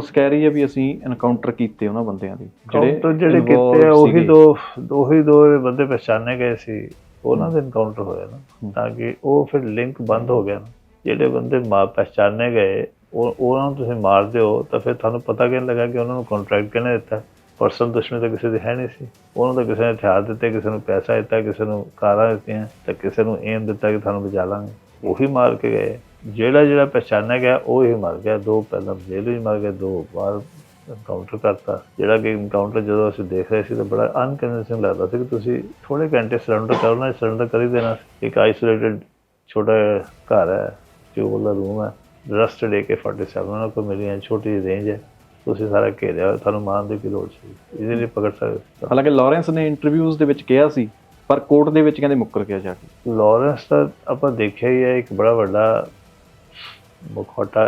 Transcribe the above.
Police ਕਹਿ ਰਹੀ ਹੈ ਵੀ ਅਸੀਂ ਐਨਕਾਊਂਟਰ ਕੀਤੇ ਉਹਨਾਂ ਬੰਦਿਆਂ ਦੇ ਜਿਹੜੇ involved ਕੀਤੇ ਆ ਉਹੀ। ਦੋ ਉਹੀ ਦੋ ਬੰਦੇ ਪਛਾਣੇ ਗਏ ਸੀ ਉਹਨਾਂ ਦੇ ਐਨਕਾਊਂਟਰ ਹੋਇਆ ਨਾ ਤਾਂ ਕਿ ਉਹ ਫਿਰ ਲਿੰਕ ਬੰਦ ਹੋ ਗਿਆ ਨਾ। ਜਿਹੜੇ ਬੰਦੇ ਮਾ ਪਛਾਣੇ ਗਏ ਉਹ ਉਹਨਾਂ ਨੂੰ ਤੁਸੀਂ ਮਾਰ ਦਿਓ ਤਾਂ ਫਿਰ ਤੁਹਾਨੂੰ ਪਤਾ ਕਿਵੇਂ ਲੱਗਾ ਕਿ ਉਹਨਾਂ ਨੂੰ ਕੰਟਰੈਕਟ ਕਿਹਨੇ ਦਿੱਤਾ? ਪਰਸਨ ਦੁਸ਼ਮਣ ਤਾਂ ਕਿਸੇ ਦੀ ਹੈ ਨਹੀਂ ਸੀ। ਉਹਨਾਂ ਤਾਂ ਕਿਸੇ ਨੇ ਹਥਿਆਰ ਦਿੱਤੇ ਕਿਸੇ ਨੂੰ ਪੈਸਾ ਦਿੱਤਾ ਕਿਸੇ ਨੂੰ ਕਾਰਾਂ ਦਿੱਤੀਆਂ ਤਾਂ ਕਿਸੇ ਨੂੰ ਏਮ ਦਿੱਤਾ ਕਿ ਤੁਹਾਨੂੰ ਬਚਾ ਲਾਂਗੇ। ਉਹੀ ਮਾਰ ਕੇ ਗਏ। ਜਿਹੜਾ ਜਿਹੜਾ ਪਛਾਣਿਆ ਗਿਆ ਉਹ ਹੀ ਮਰ ਗਿਆ। ਦੋ ਪਹਿਲਾਂ ਜੇਲ੍ਹ ਵਿੱਚ ਮਰ ਗਏ ਦੋ ਬਾਹਰ ਐਨਕਾਊਂਟਰ ਕਰਤਾ। ਜਿਹੜਾ ਕਿ ਐਨਕਾਊਂਟਰ ਜਦੋਂ ਅਸੀਂ ਦੇਖ ਰਹੇ ਸੀ ਤਾਂ ਬੜਾ ਅਨਕਨਵਿੰਸਿੰਗ ਲੱਗਦਾ ਸੀ ਕਿ ਤੁਸੀਂ ਥੋੜੇ ਘੰਟੇ ਸਰੈਂਡਰ ਕਰਨਾ ਸਰੈਂਡਰ ਕਰ ਹੀ ਦੇਣਾ। ਇੱਕ ਆਈਸੋਲੇਟਡ ਛੋਟਾ ਘਰ ਹੈ ਟਿਊਬਲ ਦਾ ਰੂਮ ਹੈ। ਰਸਟਡ AK47 ਉਹਨਾਂ ਕੋਲ ਮਿਲੀ ਹੈ ਛੋਟੀ ਜਿਹੀ ਰੇਂਜ ਹੈ। ਤੁਸੀਂ ਸਾਰਾ ਘੇਰਿਆ ਹੋਇਆ, ਤੁਹਾਨੂੰ ਮਾਰਨ ਦੀ ਕੀ ਲੋੜ ਸੀ। ਇਹਦੇ ਲਈ ਪਕੜ ਸਕਦੇ ਹਾਲਾਂਕਿ ਲਾਰੈਂਸ ਨੇ ਇੰਟਰਵਿਊਜ਼ ਦੇ ਵਿੱਚ ਕਿਹਾ ਸੀ ਪਰ ਕੋਰਟ ਦੇ ਵਿੱਚ ਕਹਿੰਦੇ ਮੁੱਕਰ ਗਿਆ ਜਾ ਕੇ। ਲਾਰੈਂਸ ਦਾ ਆਪਾਂ ਦੇਖਿਆ ਹੀ ਹੈ ਇੱਕ ਬੜਾ ਵੱਡਾ ਮੁਖੌਟਾ